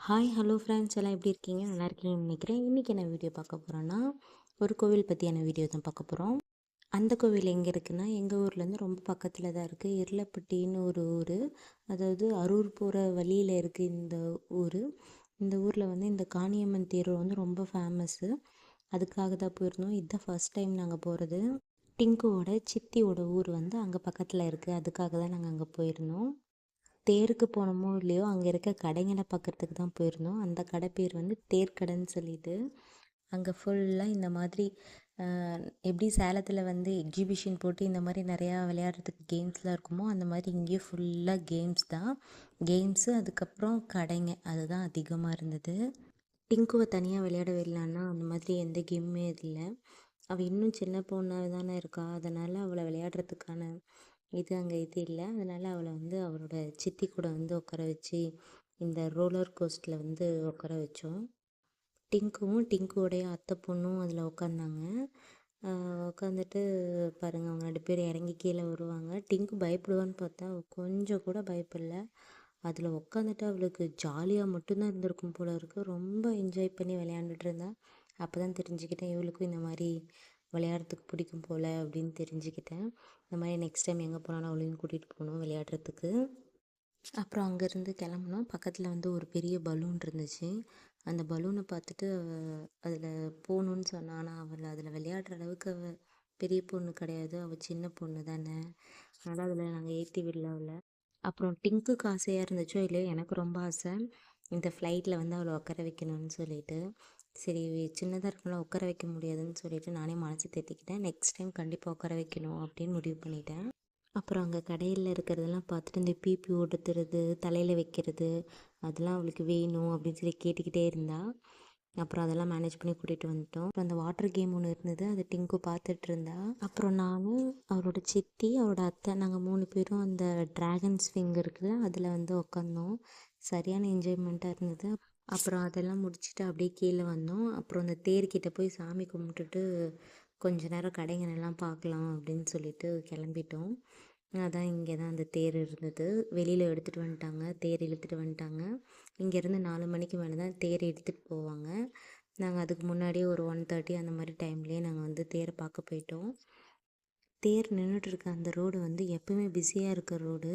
Hi hello friends எல்லாம் எப்படி இருக்கீங்க? நல்லா இருக்கீங்கன்னு நினைக்கிறேன். இன்றைக்கி என்ன வீடியோ பார்க்க போகிறோன்னா ஒரு கோவில் பற்றியான வீடியோ தான் பார்க்க போகிறோம் அந்த கோவில் எங்கே இருக்குன்னா எங்கள் ஊர்லேருந்து ரொம்ப பக்கத்தில் தான் இருக்குது இருளப்பட்டின்னு ஒரு ஊர். அதாவது அரூர் போகிற வழியில் இருக்குது இந்த ஊர். இந்த ஊரில் வந்து இந்த காணியம்மன் தேர் வந்து ரொம்ப ஃபேமஸ்ஸு அதுக்காக தான் போயிருந்தோம். இதுதான் ஃபஸ்ட் டைம் நாங்கள் போகிறது டிங்குவோட சித்தியோட ஊர் வந்து அங்கே பக்கத்தில் இருக்குது அதுக்காக தான் நாங்கள் அங்கே போயிருந்தோம். தேருக்கு போனோமோ இல்லையோ அங்கே இருக்க கடைங்களை பார்க்குறதுக்கு தான் போயிருந்தோம். அந்த கடை பேர் வந்து தேர்க்கடைன்னு சொல்லிட்டு அங்கே ஃபுல்லாக இந்த மாதிரி எப்படி சேலத்தில் வந்து எக்ஸிபிஷன் போட்டு இந்த மாதிரி நிறையா விளையாடுறதுக்கு கேம்ஸ்லாம் இருக்குமோ அந்த மாதிரி இங்கேயும் ஃபுல்லாக கேம்ஸ் தான். கேம்ஸு அதுக்கப்புறம் கடைங்க அதுதான் அதிகமாக இருந்தது. டிங்குவை தனியாக விளையாட விடலான்னா அந்த மாதிரி எந்த கேமுமே இல்லை. அவள் இன்னும் சின்ன பொண்ணாக தானே இருக்கா அதனால் அவளை விளையாடுறதுக்கான இது அங்கே இது இல்லை. அதனால் அவளை வந்து அவரோட சித்தி கூட வந்து உட்கார வச்சு இந்த ரோலர் கோஸ்ட்டில் வந்து உட்கார வச்சோம். டிங்குவும் டிங்குவோடைய அத்தை பொண்ணும் அதில் உட்காந்தாங்க. உட்காந்துட்டு பாருங்கள் அவங்க ரெண்டு பேர் இறங்கி கீழே வருவாங்க. டிங்கு பயப்படுவான்னு பார்த்தா கொஞ்சம் கூட பயப்படல. அதில் உட்காந்துட்டு அவளுக்கு ஜாலியாக மட்டும்தான் இருந்திருக்கும் போல இருக்குது ரொம்ப என்ஜாய் பண்ணி விளையாண்டுட்டு இருந்தா. அப்போ தான் தெரிஞ்சுக்கிட்டேன் இவளுக்கும் இந்த மாதிரி விளையாடுறதுக்கு பிடிக்கும் போல் அப்படின்னு தெரிஞ்சுக்கிட்டேன். இந்த மாதிரி நெக்ஸ்ட் டைம் எங்கே போனாலும் அவளையும் கூட்டிகிட்டு போகணும் விளையாடுறதுக்கு. அப்புறம் அங்கேருந்து கிளம்புனோம். பக்கத்தில் வந்து ஒரு பெரிய பலூன் இருந்துச்சு. அந்த பலூனை பார்த்துட்டு அதில் போகணுன்னு சொன்னான் ஆனால் அவள் அதில் விளையாடுற அளவுக்கு அவள் பெரிய பொண்ணு கிடையாது. அவள் சின்ன பொண்ணு தானே. அதனால் அதில் நாங்கள் ஏற்றி விடல அவளை. அப்புறம் டிங்க்குக்கு ஆசையாக இருந்துச்சோ இல்லையோ எனக்கு ரொம்ப ஆசை. இந்த ஃப்ளைட்டில் வந்து அவளை உட்கார வைக்கணும்னு சொல்லிட்டு சரி சின்னதாக இருக்கலாம் உட்கார வைக்க முடியாதுன்னு சொல்லிட்டு நானே மனசு தேத்திக்கிட்டேன். நெக்ஸ்ட் டைம் கண்டிப்பாக உட்கார வைக்கணும் அப்படின்னு முடிவு பண்ணிட்டேன். அப்புறம் அங்கே கடையில் இருக்கிறதெல்லாம் பார்த்துட்டு இந்த பிபி ஓடுத்துறது தலையில் வைக்கிறது அதெல்லாம் அவளுக்கு வேணும் அப்படின்னு சொல்லி கேட்டுக்கிட்டே இருந்தா. அப்புறம் அதெல்லாம் மேனேஜ் பண்ணி கூட்டிகிட்டு வந்துட்டோம். அப்புறம் அந்த வாட்டர் கேம் ஒன்று இருந்தது அது டிங்கு பார்த்துட்டு இருந்தா. அப்புறம் நானும் அவரோட சித்தி அவரோட அத்தை நாங்கள் மூணு பேரும் அந்த ட்ராகன் ஸ்விங் இருக்குல்ல அதில் வந்து உட்காந்தோம் சரியான என்ஜாய்மெண்ட்டாக இருந்தது. அப்புறம் அதெல்லாம் முடிச்சுட்டு அப்படியே கீழே வந்தோம். அப்புறம் அந்த தேர்கிட்ட போய் சாமி கும்பிட்டுட்டு கொஞ்ச நேரம் கடைங்களெல்லாம் பார்க்கலாம் அப்படின்னு சொல்லிட்டு கிளம்பிட்டோம். அதான் இங்கே தான் அந்த தேர் இருந்தது. வெளியில் எடுத்துகிட்டு வந்துட்டாங்க. தேர் இழுத்துட்டு வந்துட்டாங்க. இங்கேருந்து நாலு மணிக்கு மேலே தான் தேர் எடுத்துகிட்டு போவாங்க. நாங்கள் அதுக்கு முன்னாடியே ஒரு ஒன் தேர்ட்டி அந்த மாதிரி டைம்லேயே நாங்கள் வந்து தேரை பார்க்க போயிட்டோம். தேர் நின்றுட்டுருக்க அந்த ரோடு வந்து எப்பவுமே பிஸியாக இருக்க ரோடு.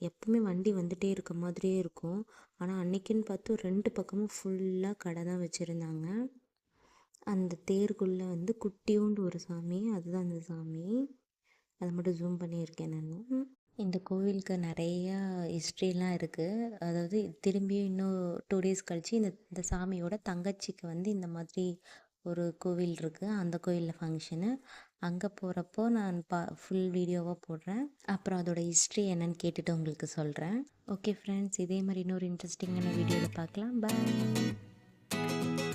எப்பவுமே வண்டி வந்துகிட்டே இருக்க மாதிரியே இருக்கும். ஆனால் அன்னைக்குன்னு பார்த்து ரெண்டு பக்கமும் ஃபுல்லாக கடை தான் வச்சுருந்தாங்க. அந்த தேருக்குள்ளே வந்து குட்டியோண்டு ஒரு சாமி அதுதான் அந்த சாமி. அதை மட்டும் ஜூம் பண்ணியிருக்கேன் நான். இந்த கோவிலுக்கு நிறையா ஹிஸ்ட்ரிலாம் இருக்குது அதாவது திரும்பியும் இன்னும் டூ டேஸ் கழித்து இந்த இந்த சாமியோட தங்கச்சிக்கு வந்து இந்த மாதிரி ஒரு கோவில் இருக்குது அந்த கோவிலில் ஃபங்க்ஷனு அங்கே போகிறப்போ நான் பா ஃபுல் வீடியோவாக போடுறேன். அப்புறம் அதோட ஹிஸ்ட்ரி என்னன்னு கேட்டுட்டு உங்களுக்கு சொல்கிறேன் ஓகே ஃப்ரெண்ட்ஸ் இதே மாதிரி இன்னொரு இன்ட்ரெஸ்டிங்கான வீடியோவில் பார்க்கலாம். பாய்